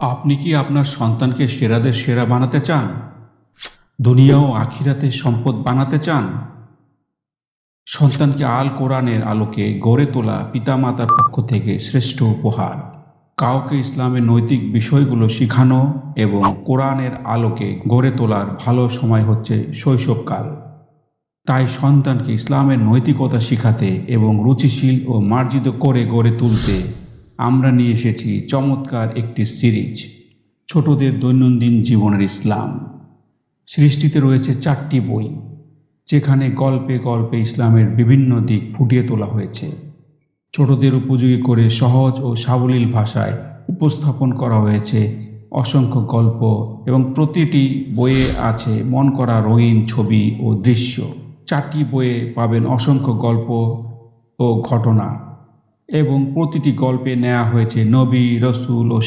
আপনি কি আপনার সন্তানকে সেরাদের সেরা বানাতে চান? দুনিয়া ও আখিরাতে সম্পদ বানাতে চান? সন্তানকে আল কোরআনের আলোকে গড়ে তোলা পিতামাতার পক্ষ থেকে শ্রেষ্ঠ উপহার। কাউকে ইসলামের নৈতিক বিষয়গুলো শেখানো এবং কোরআনের আলোকে গড়ে তোলার ভালো সময় হচ্ছে শৈশবকাল। তাই সন্তানকে ইসলামের নৈতিকতা শিখাতে এবং রুচিশীল ও মার্জিত করে গড়ে তুলতে আমরা নিয়ে এসেছি চমৎকার একটি সিরিজ, ছোটদের দৈনন্দিন জীবনের ইসলাম। সৃষ্টিতে রয়েছে চারটি বই, যেখানে গল্পে গল্পে ইসলামের বিভিন্ন দিক ফুটিয়ে তোলা হয়েছে। ছোটদের উপযোগী করে সহজ ও সাবলীল ভাষায় উপস্থাপন করা হয়েছে অসংখ্য গল্প এবং প্রতিটি বইয়ে আছে মন করা রঙিন ছবি ও দৃশ্য। চারটি বইয়ে পাবেন অসংখ্য গল্প ও ঘটনা। এবং প্রতিটি গল্পে নেওয়া হয়েছে নবী রসুল ও